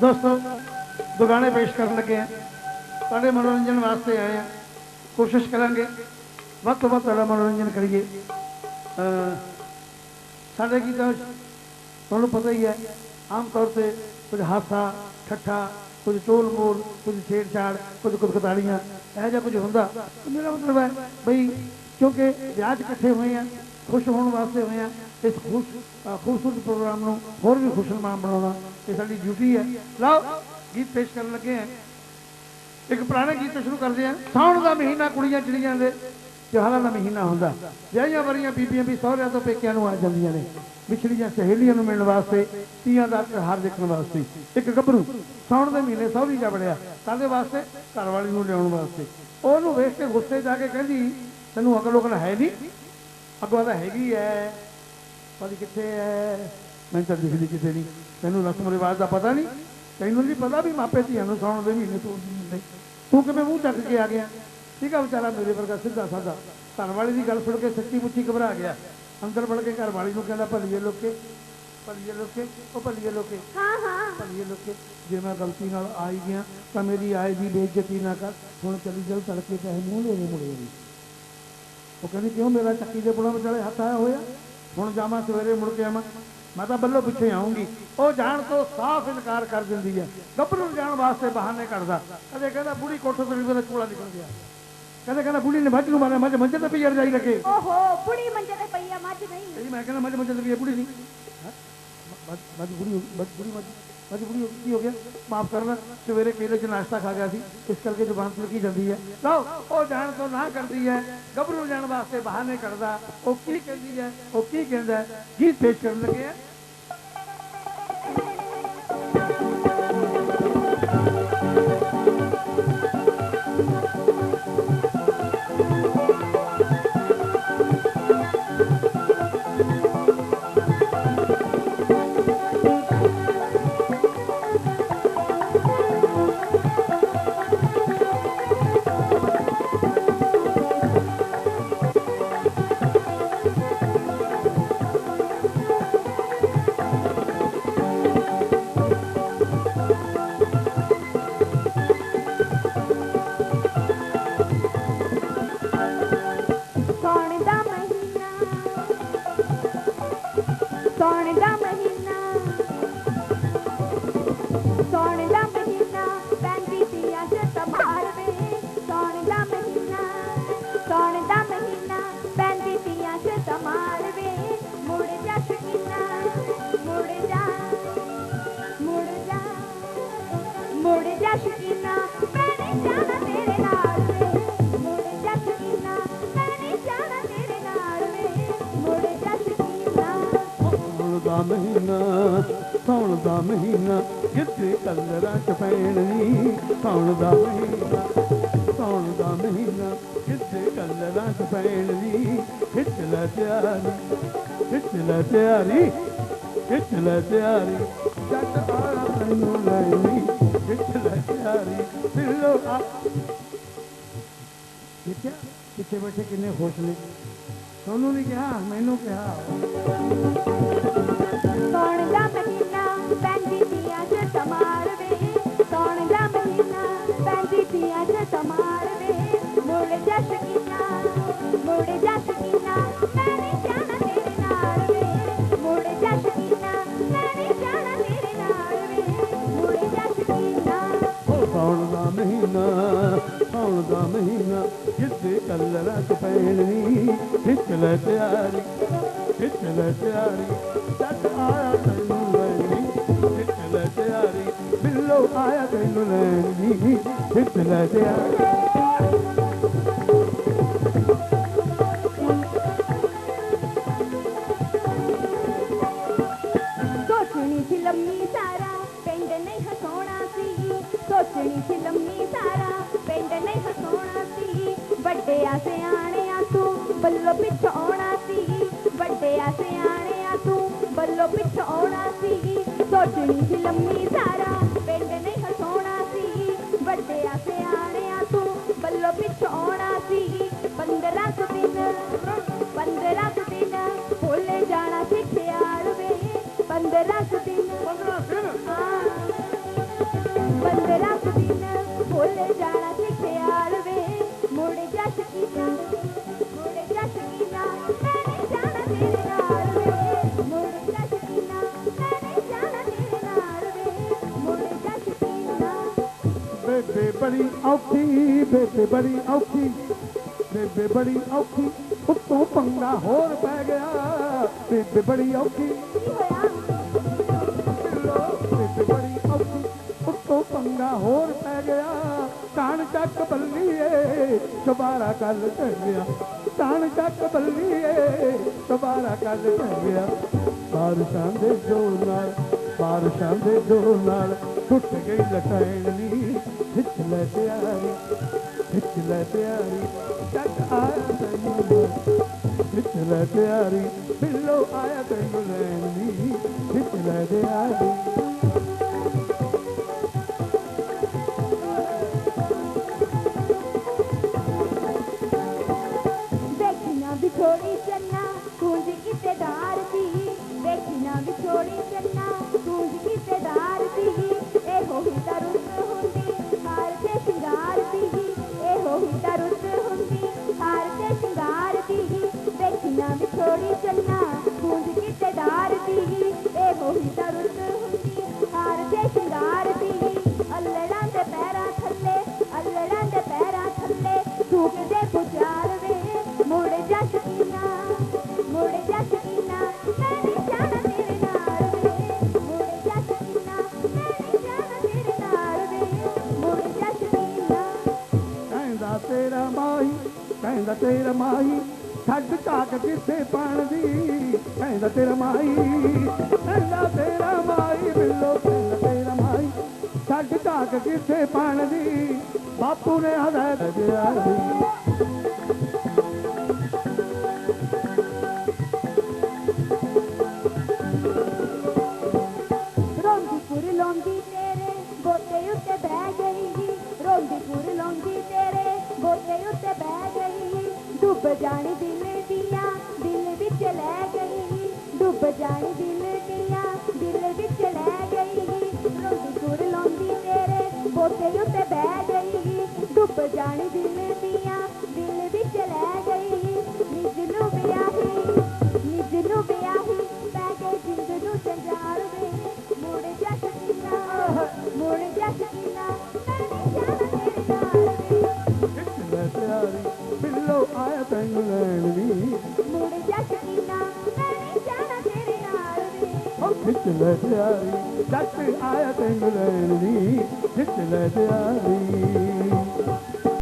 ਦੋਸਤੋ ਦੋ ਗਾਣੇ ਪੇਸ਼ ਕਰਨ ਲੱਗੇ ਆ ਤੁਹਾਡੇ ਮਨੋਰੰਜਨ ਵਾਸਤੇ ਆਏ ਆ ਕੋਸ਼ਿਸ਼ ਕਰਾਂਗੇ। ਵੱਧ ਤੋਂ ਵੱਧ ਤੁਹਾਡਾ ਮਨੋਰੰਜਨ ਕਰੀਏ। ਸਾਡੇ ਗੀਤਾਂ ਵਿੱਚ ਤੁਹਾਨੂੰ ਪਤਾ ਹੀ ਹੈ, ਆਮ ਤੌਰ ਤੇ ਕੁਝ ਹਾਸਾ, ਠੱਠਾ, ਕੁਝ ਟੋਲ ਮੋਲ, ਕੁਝ ਛੇੜਛਾੜ, ਕੁਝ ਕੁਦਕਤਾਲੀਆਂ, ਇਹੋ ਜਿਹਾ ਕੁਝ ਹੁੰਦਾ। ਮੇਰਾ ਮਤਲਬ ਹੈ, ਬਈ, ਕਿਉਂਕਿ ਵਿਆਹ 'ਚ ਇਕੱਠੇ ਹੋਏ ਆ ਖੁਸ਼ ਹੋਣ ਵਾਸਤੇ ਹੋਏ ਆ ਇਸ ਖੁਸ਼ ਖੂਬਸੂਰਤ ਪ੍ਰੋਗਰਾਮ ਨੂੰ ਹੋਰ ਵੀ ਖੁਸ਼ਨਮਾਨ ਬਣਾਉਣਾ ਇਹ ਸਾਡੀ ਡਿਊਟੀ ਹੈ। ਲਓ, ਗੀਤ ਪੇਸ਼ ਕਰਨ ਲੱਗੇ ਆ। ਇੱਕ ਪੁਰਾਣਾ ਗੀਤ ਸ਼ੁਰੂ ਕਰਦੇ ਆ। ਸਾਉਣ ਦਾ ਮਹੀਨਾ ਕੁੜੀਆਂ ਚਿੜੀਆਂ ਦੇ, ਤਿਉਹਾਰਾਂ ਦਾ ਮਹੀਨਾ ਹੁੰਦਾ। ਵਿਆਹੀਆਂ ਵਰੀਆਂ ਬੀਬੀਆਂ ਵੀ ਸਹੁਰਿਆਂ ਤੋਂ ਪੇਕਿਆਂ ਨੂੰ ਆ ਜਾਂਦੀਆਂ ਨੇ। ਵਿਛੜੀਆਂ ਸਹੇਲੀਆਂ ਨੂੰ ਮਿਲਣ ਵਾਸਤੇ, ਤੀਆਂ ਦਾ ਤਿਉਹਾਰ ਦੇਖਣ ਵਾਸਤੇ। ਇੱਕ ਗੱਭਰੂ ਸਾਉਣ ਦੇ ਮਹੀਨੇ ਸਹੁਰੀ ਜਾ ਵੜਿਆ ਕਾਹਦੇ ਵਾਸਤੇ? ਘਰ ਵਾਲੀ ਨੂੰ ਲਿਆਉਣ ਵਾਸਤੇ। ਉਹਨੂੰ ਵੇਖ ਕੇ ਗੁੱਸੇ ਜਾ ਕੇ ਕਹਿੰਦੀ, ਤੈਨੂੰ ਅਕਲ ਉਕਲ ਹੈ ਨਹੀਂ? ਅੱਗੋਂ ਤਾਂ ਹੈਗੀ ਐ। ਪਰ ਕਿੱਥੇ ਐ? ਮੈਂ ਤਾਂ ਦਿਖਦੀ ਕਿਤੇ ਨਹੀਂ। ਤੈਨੂੰ ਰਸਮ ਰਿਵਾਜ ਦਾ ਪਤਾ ਨਹੀਂ? ਤੈਨੂੰ ਨਹੀਂ ਪਤਾ ਵੀ ਮਾਪੇ ਧੀਆਂ ਨੂੰ ਸਾਉਣ ਦੇ ਮਹੀਨੇ ਤੋਂ ਤੂੰ ਕਿਵੇਂ ਮੂੰਹ ਚੱਕ ਕੇ ਆ ਗਿਆ? ਠੀਕ ਆ ਵਿਚਾਰਾ ਮੇਰੇ ਵਰਗਾ ਸਿੱਧਾ ਸਾਦਾ। ਘਰ ਵਾਲੀ ਦੀ ਗੱਲ ਸੁਣ ਕੇ ਸੱਚੀ ਮੁੱਚੀ ਘਬਰਾ ਗਿਆ। ਅੰਦਰ ਵੜ ਕੇ ਘਰ ਵਾਲੀ ਨੂੰ ਕਹਿੰਦਾ ਭਲੀਏ ਲੋਕੇ ਭਲੀਏ ਲੋਕੇ ਉਹ ਭਲੀਏ ਲੋਕੇ ਹਾਂ ਹਾਂ। ਭਲੀਏ ਲੋਕੇ ਜੇ ਮੈਂ ਗਲਤੀ ਨਾਲ ਆ ਹੀ ਗਿਆ ਤਾਂ ਮੇਰੀ ਆਏ ਦੀ ਬੇਇੱਜ਼ਤੀ ਨਾ ਕਰ। ਹੁਣ ਚਲੀ ਚੱਲ ਤੜਕੇ ਚਾਹੇ ਮੂੰਹ ਲੈ ਮੁੜੇ ਨਹੀਂ ਉਹ ਕਹਿੰਦੀ ਕਿਉਂ ਮੇਰਾ ਚੱਕੀ ਦੇ ਪੁਲਾਂ ਵਿਚਾਲੇ ਹੱਥ ਆਇਆ ਹੋਇਆ? ਹੁਣ ਜਾਵਾਂ ਸਵੇਰੇ ਮੁੜ ਕੇ ਆਵਾਂ। ਮੈਂ ਤਾਂ ਬੱਲੋ ਪਿੱਛੇ ਆਉਂਗੀ। ਉਹ ਜਾਣ ਤੋਂ ਸਾਫ਼ ਇਨਕਾਰ ਕਰ ਦਿੰਦੀ ਹੈ। ਗੱਭਰੂ ਨੂੰ ਜਾਣ ਵਾਸਤੇ ਬਹਾਨੇ ਕੱਢਦਾ। ਕਦੇ ਕਹਿੰਦਾ ਬੁੜੀ ਕੋਠੇ ਤੋਂ ਮੇਰਾ ਚੂਲਾ ਨਿਕਲ ਗਿਆ। ਕਦੇ ਕਹਿੰਦਾ ਬੁੜੀ ਨੇ ਮੱਝ ਨੂੰ ਮਾਰਿਆ ਮੱਝ ਮੰਜੇ ਤੇ ਪਈ ਰਜਾਈ ਲੱਗੇ ਓਹੋ ਬੁੜੀ ਮੰਜੇ ਤੇ ਪਈ ਆ ਮੱਝ ਨਹੀਂ। ਮੈਂ ਕਹਿੰਦਾ ਮੱਝ ਮੰਜੇ ਤੇ ਪਈ ਬੁੜੀ ਨਹੀਂ? ਮੱਝ ਬੁੜੀ ਮੱਝ ਬੁੜੀ ਮੱਝ ਮੱਝ ਕੀ ਹੋ ਗਿਆ ਮਾਫ ਕਰਨਾ, ਸਵੇਰੇ ਕੇਲੇ ਚ ਨਾਸ਼ਤਾ ਖਾ ਗਿਆ ਸੀ, ਇਸ ਕਰਕੇ ਜ਼ੁਬਾਨ ਤੇ ਜਾਂਦੀ ਹੈ ਲਓ, ਉਹ ਜਾਣ ਤੋਂ ਨਾ ਕਰਦੀ ਹੈ, ਗੱਭਰੂ ਜਾਣ ਵਾਸਤੇ ਬਹਾਨੇ ਕਰਦਾ, ਉਹ ਕੀ ਕਹਿੰਦੀ ਹੈ, ਉਹ ਕੀ ਕਹਿੰਦਾ ਹੈ? ਗੀਤ ਪੇਸ਼ ਕਰਨ ਲੱਗੇ ਆ ਸੌਣ ਦਾ ਸਾਉਣ ਦਾ ਮਹੀਨਾ ਸਾਉਣ ਦਾ ਮਹੀਨਾ ਕਿੱਥੇ ਕਲਰਾਂ ਚ ਪੈਣੀ ਸਾਉਣ ਦਾ ਮਹੀਨਾ, ਸੌਣ ਦਾ ਮਹੀਨਾ ਕਿੱਥੇ ਕਲਰਾਂ ਚ ਪੈਣੀ ਖਿੱਚ ਲੈ ਤਿਆਰੀ ਖਿੱਚ ਲੈ ਤਿਆਰੀ ਖਿੱਚ ਲੈ ਤਿਆਰੀ, ਜੱਟ ਆਇਆ ਤੈਨੂੰ ਲੈਣੀ ਖਿੱਚ ਲੈ ਤਿਆਰੀ ਦਿਲੋਂ ਆ। ਦੇਖਿਆ? ਪਿੱਛੇ ਬੈਠੇ, ਕਿੰਨੇ ਖੁਸ਼ ਨੇ। ਤੁਹਾਨੂੰ ਨਹੀਂ ਕਿਹਾ ਮੈਨੂੰ ਕਿਹਾ। ਸੌਣ ਦਾ ਮਹੀਨਾ ਪੈਂਦੀ ਤੀਆਂ ਚ ਤਮਾਰ ਵੇ। ਸੌਣ ਦਾ ਮਹੀਨਾ ਪੈਂਦੀ ਤੀਆਂ ਚ ਤਮਾਰ ਵੇ। ਮੁੜ ਜਾ ਸ਼ਕੀਨਾ ਮੁੜ ਜਾ ਸ਼ਕੀਨਾ ਮੈਂ ਨਹੀਂ ਜਾਣਾ ਤੇਰੇ ਨਾਲ ਵੇ। ਮੁੜ ਜਾ ਸ਼ਕੀਨਾ ਮੈਂ ਨਹੀਂ ਜਾਣਾ ਤੇਰੇ ਨਾਲ ਵੇ। ਮੁੜ ਜਾ ਸ਼ਕੀਨਾ ਉਹ ਸਾਉਣ ਦਾ ਮਹੀਨਾ ਸਾਉਣ ਦਾ ਮਹੀਨਾ ਜਿੱਦੇ ਕਲਰਾਂ ਚ ਪੈਣੀ ਖਿੱਚ ਲੈ ਤਿਆਰੀ, ਖਿੱਚ ਲੈ ਤਿਆਰੀ ਜੱਟ ਆਇਆ ਤੈਨੂੰ ਲੈਣੀ ਖਿੱਚ ਲੈ ਤਿਆਰੀ, ਬਿੱਲੋ ਆਇਆ ਤੈਨੂੰ ਲੈਣੀ ਖਿੱਚ ਲੈ ਤਿਆਰੀ। ਸੋਚਣੀ ਲੰਮੀ ਸਾਰਾ ਪਿੰਡ ਨਹੀਂ ਹਸਾਉਣਾ ਸੀ। ਸੋਚਣੀ ਸੀ ਲੰਮੀ ਸਾਰਾ ਨਹੀਂ ਹਸਾਉਣਾ ਸੀ। ਵੱਡਿਆ ਸਿਆਣਿਆ ਤੂੰ ਬੱਲੋ ਪਿੱਛ ਆਉਣਾ ਸੀ। ਵੱਡਿਆ ਸਿਆਣਿਆ ਤੂੰ ਬੱਲੋ ਪਿੱਛ ਆਉਣਾ ਸੀ। ਸੋਚਣੀ ਬੇਬੇ ਬੜੀ ਔਖੀ, ਬੇਬੇ ਬੜੀ ਔਖੀ, ਬੇਬੇ ਬੜੀ ਔਖੀ, ਉੱਤੋਂ ਪੰਗਾ ਹੋਰ ਪੈ ਗਿਆ। ਬੇਬੇ ਬੜੀ ਔਖੀ, ਬੇਬੇ ਬੜੀ ਔਖੀ, ਉੱਤੋਂ ਪੰਗਾ ਹੋਰ ਪੈ ਗਿਆ। ਕਾਣ ਚੱਕ ਬੱਲੀਏ, ਦੁਬਾਰਾ ਕੱਲ ਗਿਆ ਕਾਣ ਚੱਕ ਬੱਲੀਏ, ਦੁਬਾਰਾ ਕੱਲ ਗਿਆ ਬਾਰਿਸ਼ਾਂ ਦੇ ਜੋਰ ਨਾਲ, ਬਾਰਿਸ਼ਾਂ ਦੇ ਜੋਰ ਨਾਲ ਟੁੱਟ ਗਈ ਲਟੈਣ ਨੀ ਖਿੱਚ ਲੈ ਪਿਆਰੀ ਖਿੱਚ ਲੈ ਪਿਆਰੀ ਚੱਕ ਆਇਆ ਤੈਨੂੰ ਖਿੱਚ ਲੈ ਪਿਆਰੀ, ਬਿੱਲੋ ਆਇਆ ਤੈਨੂੰ ਲੈਣ ਨੀ ਖਿੱਚ ਲੈ ਪਿਆਰੀ ਕਹਿੰਦਾ ਤੇਰਾ ਮਾਈ, ਛੱਡ ਝਾਕ ਕਿੱਥੇ ਪਾਣ ਦੀ ਕਹਿੰਦਾ ਤੇਰਾ ਮਾਈ, ਕਹਿੰਦਾ ਤੇਰਾ ਮਾਈ, ਬਿੱਲੋ ਕਹਿੰਦਾ ਤੇਰਾ ਮਾਈ, ਛੱਡ ਝਾਕ ਕਿੱਥੇ ਪਾਣ ਬਾਪੂ ਨੇ ਹਦਾਇਤ ਦਿਆ ਰੋਂਦੀ ਪੁਰ ਲੌਂਦੀ ਤੇਰੇ ਗੋਤੇ ਉੱਤੇ ਬਹਿ ਗਈ ਰੋਂਦੀ ਪੁਰ ਲੌਂਦੀ ਤੇਰੇ ਗੋਤੇ ਉੱਤੇ ਬਹਿ ਗਈ ਡੁੱਬ ਜਾਣੀ ਦਿਲ ਦੀਆਂ, ਦਿਲ ਵਿੱਚ ਲੈ ਗਈ ਡੁੱਬ ਜਾਣੀ ਦਿਲ ਦੀਆਂ, ਦਿਲ ਵਿੱਚ ਲੈ ਗਈ ਰੋਂਦੀ ਪੁਰ ਲੌਂਦੀ ਤੇਰੇ ਗੋਤੇ ਉੱਤੇ ਬਹਿ ਗਈ ਡੁੱਬ ਜਾਣੀ ਬਿੱਲੋ ਆਇਆ ਤੈਨੂੰ ਲੈਣ ਵੀ ਮੁੜ ਜਾ ਮੈਂ ਜਾਣਾ ਤੇਰੇ ਨਾਲ ਵੇ ਉਹ ਖਿੱਚ ਲੈ ਪਿਆਰੀ ਜੱਟ ਆਇਆ ਤੈਨੂੰ ਲੈਣ ਵੀ ਖਿੱਚ ਲੈ ਪਿਆਰੀ